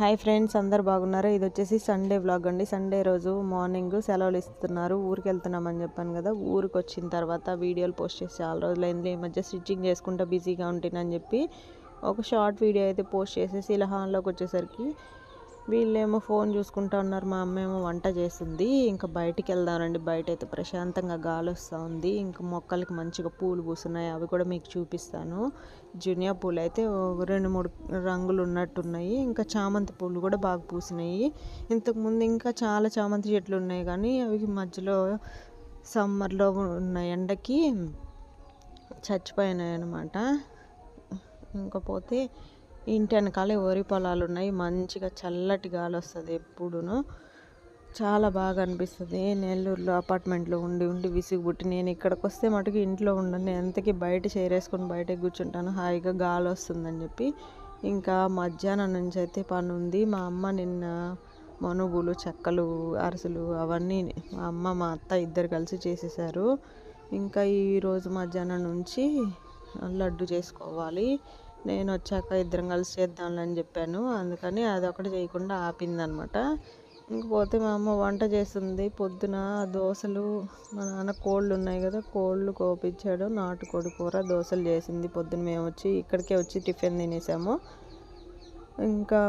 Hi friends అందరు బాగున్నారు? ఇది వచ్చేసి సండే వ్లాగ్ అండి. సండే రోజు మార్నింగ్ సెలవులు ఇస్తున్నారు. ఊరికి వెళ్తున్నామని చెప్పాను కదా ఊరికి వచ్చిన తర్వాత వీడియోలు పోస్ట్ చేసి చాలా రోజులైంది. ఈ మధ్య స్టిచ్చింగ్ చేసుకుంటా బిజీగా ఉంటుందని చెప్పి ఒక షార్ట్ వీడియో అయితే పోస్ట్ చేసేసి ఇలా హాల్లోకి వచ్చేసరికి వీళ్ళేమో ఫోన్ చూసుకుంటా ఉన్నారు మా అమ్మ ఏమో వంట చేసింది ఇంకా బయటికి వెళ్దామండి బయట అయితే ప్రశాంతంగా గాలి వస్తూ ఉంది. ఇంకా మొక్కలకి మంచిగా పూలు పూస్తున్నాయి అవి కూడా మీకు చూపిస్తాను. జునియా పూలు అయితే రెండు మూడు రంగులు ఉన్నట్టున్నాయి. ఇంకా చామంతి పూలు కూడా బాగా పూసినాయి. ఇంతకుముందు ఇంకా చాలా చామంతి చెట్లు ఉన్నాయి కానీ అవి మధ్యలో సమ్మర్లో ఉన్న ఎండకి చచ్చిపోయినాయి అన్నమాట ఇంకపోతే ఇంటి వెనకాలే వరి పొలాలు ఉన్నాయి. మంచిగా చల్లటి గాలి వస్తుంది ఎప్పుడును. చాలా బాగా అనిపిస్తుంది. నెల్లూరులో అపార్ట్మెంట్లో ఉండి ఉండి విసిగి పుట్టి నేను ఇక్కడికి వస్తే మటుకు ఇంట్లో ఉండను. ఎంతకి బయట చేరేసుకొని బయట కూర్చుంటాను. హాయిగా గాలి వస్తుందని చెప్పి. ఇంకా మధ్యాహ్నం నుంచి అయితే పని ఉంది మా అమ్మ నిన్న మనుగులు చెక్కలు అరసలు అవన్నీ మా అమ్మ మా అత్త ఇద్దరు కలిసి చేసేసారు. ఇంకా ఈరోజు మధ్యాహ్నం నుంచి లడ్డు చేసుకోవాలి. నేను వచ్చాక ఇద్దరం కలిసి చేద్దాంలని చెప్పాను. అందుకని అది ఒకటి చేయకుండా ఆపిందనమాట. ఇంకపోతే మా అమ్మ వంట చేస్తుంది పొద్దున దోశలు మా నాన్న కోళ్ళు ఉన్నాయి కదా కోళ్ళు కోపించాడు. నాటుకోడి కూర దోశలు చేసింది. పొద్దున మేము వచ్చి ఇక్కడికే వచ్చి టిఫిన్ తినేసాము. ఇంకా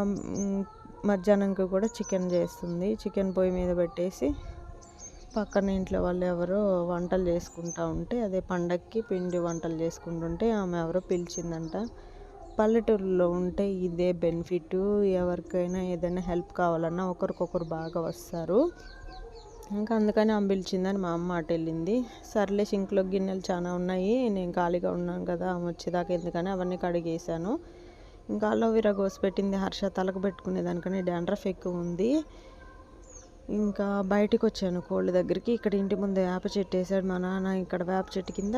మధ్యాహ్నంకి కూడా చికెన్ చేస్తుంది. చికెన్ పొయ్యి మీద పెట్టేసి పక్కన ఇంట్లో వాళ్ళు ఎవరో వంటలు చేసుకుంటా ఉంటే అదే పండక్కి పిండి వంటలు చేసుకుంటుంటే ఆమె ఎవరో పిలిచిందంట. పల్లెటూరులో ఉంటే ఇదే బెనిఫిట్. ఎవరికైనా ఏదైనా హెల్ప్ కావాలన్నా ఒకరికొకరు బాగా వస్తారు. ఇంకా అందుకని ఆమె పిలిచిందని మా అమ్మ అటు వెళ్ళింది. సర్లే సింక్లో గిన్నెలు చాలా ఉన్నాయి. నేను ఖాళీగా ఉన్నాను కదా ఆమె వచ్చేదాకా ఎందుకని అవన్నీ కడిగేసాను ఇంకా అలోవెరా కోసి పెట్టింది. హర్ష తలకు పెట్టుకునేదానికని డాండ్రఫ్ ఎక్కువ ఉంది. ఇంకా బయటికి వచ్చాను కోళ్ళ దగ్గరికి. ఇక్కడ ఇంటి ముందు వేప చెట్టు వేసాడు మా నాన్న. ఇక్కడ వేప చెట్టు కింద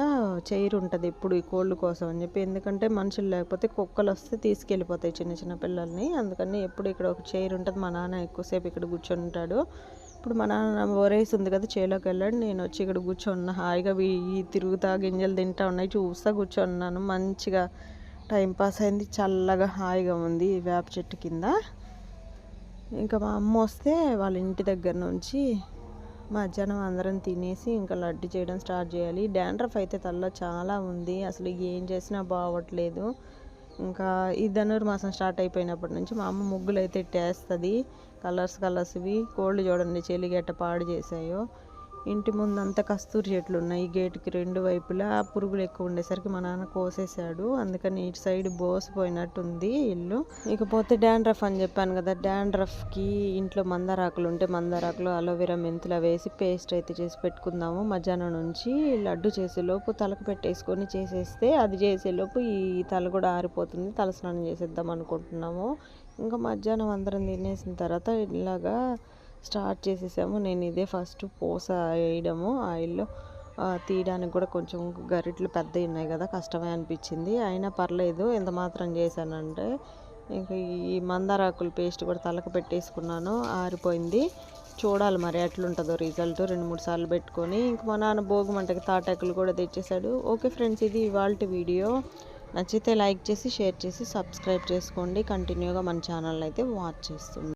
చైర్ ఉంటుంది ఎప్పుడు ఈ కోళ్ళు కోసం అని చెప్పి. ఎందుకంటే మనుషులు లేకపోతే కుక్కలు వస్తే తీసుకెళ్ళిపోతాయి చిన్న చిన్న పిల్లల్ని. అందుకని ఎప్పుడు ఇక్కడ ఒక చైర్ ఉంటుంది. మా నాన్న ఎక్కువసేపు ఇక్కడ కూర్చొని ఉంటాడు. ఇప్పుడు మా నాన్న ఓరేసి ఉంది కదా చేలోకి వెళ్ళాడు. నేను వచ్చి ఇక్కడ కూర్చొన్న. హాయిగా తిరుగుతా గింజలు తింటా ఉన్నాయి. చూస్తా కూర్చొన్నాను. మంచిగా టైంపాస్ అయింది. చల్లగా హాయిగా ఉంది వేప చెట్టు కింద. ఇంకా మా అమ్మ వస్తే వాళ్ళ ఇంటి దగ్గర నుంచి మధ్యాహ్నం అందరం తినేసి ఇంకా లడ్డు చేయడం స్టార్ట్ చేయాలి. డాండ్రఫ్ అయితే తల్ల చాలా ఉంది. అసలు ఏం చేసినా బాగోట్లేదు. ఇంకా ఈ ధనుర్మాసం స్టార్ట్ అయిపోయినప్పటి నుంచి మా అమ్మ ముగ్గులు అయితే టేస్తుంది. కలర్స్ కలర్స్వి. కోళ్ళు చూడండి చెలిగెట్ట పాడు చేసాయో ఇంటి ముందు అంతా కస్తూరి చెట్లు ఉన్నాయి. గేట్కి రెండు వైపులా పురుగులు ఎక్కువ ఉండేసరికి మా నాన్న కోసేసాడు అందుకని ఇటు సైడ్ బోసిపోయినట్టుంది ఇల్లు. ఇకపోతే డాండ్రఫ్ అని చెప్పాను కదా డాండ్రఫ్కి ఇంట్లో మందారాకులు ఉంటే మందారాకులు అలోవెరా మెంతులు వేసి పేస్ట్ అయితే చేసి పెట్టుకుందాము. మధ్యాహ్నం నుంచి లడ్డు చేసేలోపు తలకు పెట్టేసుకొని చేసేస్తే అది చేసేలోపు ఈ తల కూడా ఆరిపోతుంది. తల స్నానం చేసేద్దాం అనుకుంటున్నాము. ఇంకా మధ్యాహ్నం అందరం తినేసిన తర్వాత ఇలాగా స్టార్ట్ చేసేసాము. నేను ఇదే ఫస్ట్ పూస వేయడము. ఆయిల్లో తీయడానికి కూడా కొంచెం గరిట్లు పెద్దవి ఉన్నాయి కదా కష్టమే అనిపించింది. అయినా పర్లేదు ఎంత మాత్రం చేశానంటే ఇంకా ఈ మందారాకుల పేస్ట్ కూడా తలకు పెట్టేసుకున్నాను. ఆరిపోయింది. చూడాలి మరి ఎట్లుంటుందో రిజల్ట్. రెండు మూడు సార్లు పెట్టుకొని ఇంక మా నాన్న భోగి మంటకి తాటాకులు కూడా తెచ్చేసాడు ఓకే ఫ్రెండ్స్ ఇది ఇవాళ వీడియో. నచ్చితే లైక్ చేసి షేర్ చేసి సబ్స్క్రైబ్ చేసుకోండి. కంటిన్యూగా మన ఛానల్ అయితే వాచ్ చేస్తుంది.